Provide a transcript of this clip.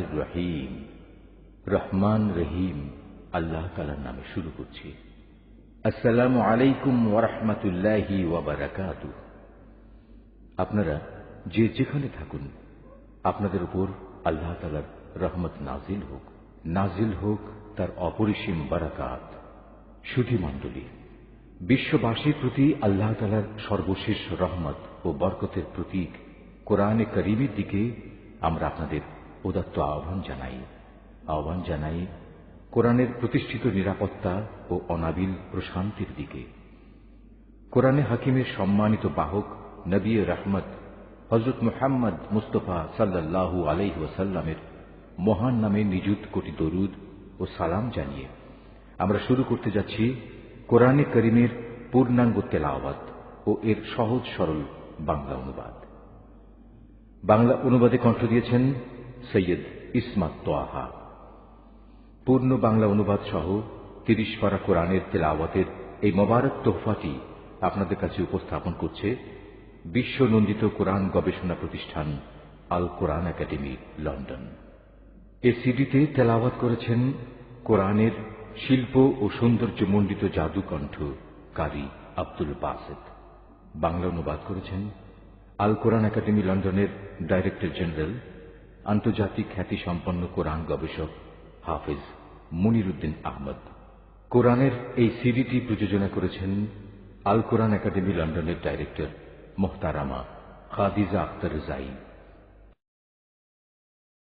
রহিম রহমান রহিম। আল্লাহ নামে শুরু করছি। আলাইকুম ওরহমতুল্লাহি আপনারা যে যেখানে থাকুন, আপনাদের উপর আল্লাহ তালার রহমত নাজিল হোক। নাজিল হোক তার অপরিসীম বারাকাত। সুধী মণ্ডলী, বিশ্ববাসীর প্রতি আল্লাহ তালার সর্বশেষ রহমত ও বরকতের প্রতীক কোরআনে করিমের দিকে আমরা আপনাদের উদাত্ত আহ্বান জানাই। আহ্বান জানাই কোরআনের প্রতিষ্ঠিত নিরাপত্তা ও অনাবিল প্রশান্তির দিকে। কোরআনে হাকিমের সম্মানিত বাহক নবী রহমত হজরত মোহাম্মদ মুস্তফা সাল্লাহু ওসাল্লামের মহান নামে নিযুত কোটি দরুদ ও সালাম জানিয়ে আমরা শুরু করতে যাচ্ছি কোরআনে করিমের পূর্ণাঙ্গ তেলাওয়াত ও এর সহজ সরল বাংলা অনুবাদ। বাংলা অনুবাদে কণ্ঠ দিয়েছেন সৈয়দ ইসমাত তোয়াহা। পূর্ণ বাংলা অনুবাদ সহ তিরিশ পারা কোরআনের তেলাওয়াতের এই মোবারক তোহফাটি আপনাদের কাছে উপস্থাপন করছে বিশ্ব নন্দিত কোরআন গবেষণা প্রতিষ্ঠান আল কোরআন একাডেমি, লন্ডন। এ সিডিতে তেলাওয়াত করেছেন কোরআনের শিল্প ও সৌন্দর্যমণ্ডিত জাদুকণ্ঠ কারি আব্দুল বাসেদ। বাংলা অনুবাদ করেছেন আল কোরআন একাডেমি লন্ডনের ডাইরেক্টর জেনারেল, আন্তর্জাতিক খ্যাতি সম্পন্ন কোরআন গবেষক হাফিজ মনিরুদ্দিন আহমদ। কোরআনের এই সিডিটি প্রযোজনা করেছেন আল কোরআন একাডেমি লন্ডনের ডাইরেক্টর মোহতারামা খাদিজা আক্তার জাইন